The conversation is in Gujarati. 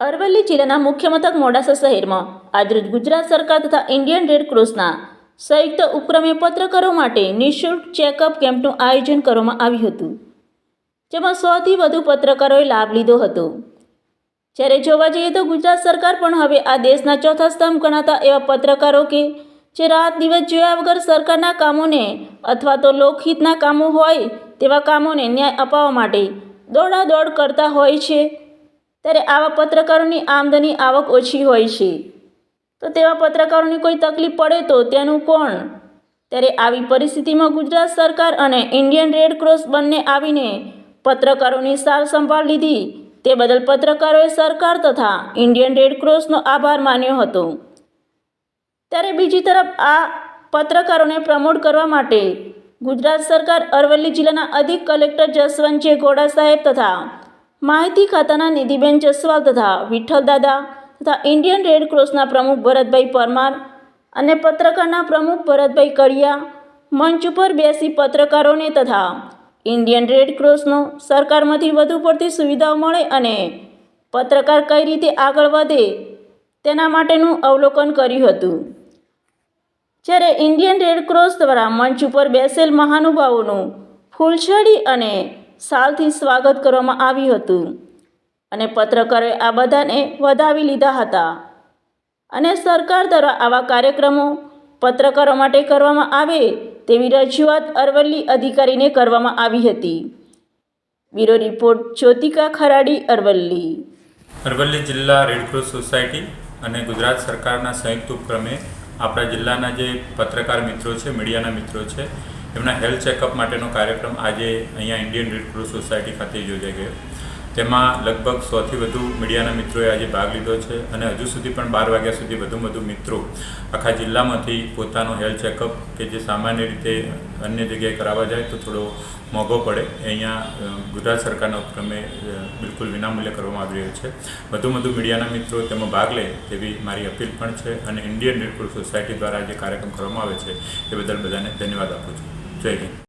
અરવલ્લી જિલ્લાના મુખ્ય મથક મોડાસા શહેરમાં આજરોજ ગુજરાત સરકાર તથા ઇન્ડિયન રેડ ક્રોસના સંયુક્ત ઉપક્રમે પત્રકારો માટે નિઃશુલ્ક ચેકઅપ કેમ્પનું આયોજન કરવામાં આવ્યું હતું, જેમાં સોથી વધુ પત્રકારોએ લાભ લીધો હતો. જ્યારે જોવા જઈએ તો ગુજરાત સરકાર પણ હવે આ દેશના ચોથા સ્તંભ ગણાતા એવા પત્રકારો કે જે રાત દિવસ જોયા વગર સરકારના કામોને અથવા તો લોકહિતના કામો હોય તેવા કામોને ન્યાય અપાવવા માટે દોડાદોડ કરતા હોય છે. ત્યારે આવા પત્રકારોની આમદની આવક ઓછી હોય છે. તો તેવા પત્રકારોની કોઈ તકલીફ પડે તો તેનું કોણ? ત્યારે આવી પરિસ્થિતિમાં ગુજરાત સરકાર અને ઇન્ડિયન રેડ ક્રોસ બંને આવીને પત્રકારોની સાર સંભાળ લીધી. તે બદલ પત્રકારોએ સરકાર તથા ઇન્ડિયન રેડ ક્રોસનો આભાર માન્યો હતો. ત્યારે બીજી તરફ આ પત્રકારોને પ્રમોટ કરવા માટે ગુજરાત સરકાર અરવલ્લી જિલ્લાના અધિક કલેક્ટર જસવંત જે ગોડા સાહેબ તથા માહિતી ખાતાના નિધિબેન જસવાલ તથા વિઠ્ઠલદાદા તથા ઇન્ડિયન રેડ ક્રોસના પ્રમુખ ભરતભાઈ પરમાર અને પત્રકારના પ્રમુખ ભરતભાઈ કડિયા, મંચ ઉપર બેસી પત્રકારોને તથા ઇન્ડિયન રેડ ક્રોસનો સરકારમાંથી વધુ પડતી સુવિધાઓ મળે અને પત્રકાર કઈ રીતે આગળ વધે તેના માટેનું અવલોકન કર્યું હતું. જ્યારે ઇન્ડિયન રેડ ક્રોસ દ્વારા મંચ ઉપર બેસેલ મહાનુભાવોનું ફૂલછડી અને સાલથી સ્વાગત કરવામાં આવ્યું હતું અને પત્રકારોએ આ બધાને વધાવી લીધા હતા. અને સરકાર દ્વારા આવા કાર્યક્રમો પત્રકારો માટે કરવામાં આવે તેવી રજૂઆત અરવલ્લી અધિકારીને કરવામાં આવી હતી. Bureau report, Jyotika Kharadi, Aravalli. Aravalli જિલ્લા રેડક્રોસ સોસાયટી અને ગુજરાત સરકારના સંયુક્ત ઉપક્રમે આપણા જિલ્લાના જે પત્રકાર મિત્રો છે, મીડિયાના મિત્રો છે એમના હેલ્થ ચેકઅપ માટેનો કાર્યક્રમ આજે અહીંયા ઇન્ડિયન રેડક્રોસ સોસાયટી ખાતે યોજાઈ ગયો. તેમાં લગભગ સોથી વધુ મીડિયાના મિત્રોએ આજે ભાગ લીધો છે અને હજુ સુધી પણ બાર વાગ્યા સુધી વધુ વધુ મિત્રો આખા જિલ્લામાંથી પોતાનો હેલ્થ ચેકઅપ કે જે સામાન્ય રીતે અન્ય જગ્યાએ કરાવવા જાય તો થોડો મોંઘો પડે. અહીંયા ગુજરાત સરકારના ઉપક્રમે બિલકુલ વિનામૂલ્યે કરવામાં આવી રહ્યો છે. વધુ વધુ મીડિયાના મિત્રો તેમાં ભાગ લે તેવી મારી અપીલ પણ છે અને ઇન્ડિયન રેડક્રોસ સોસાયટી દ્વારા જે કાર્યક્રમ કરવામાં આવે છે એ બદલ બધાને ધન્યવાદ આપું છું. જય હિન્દ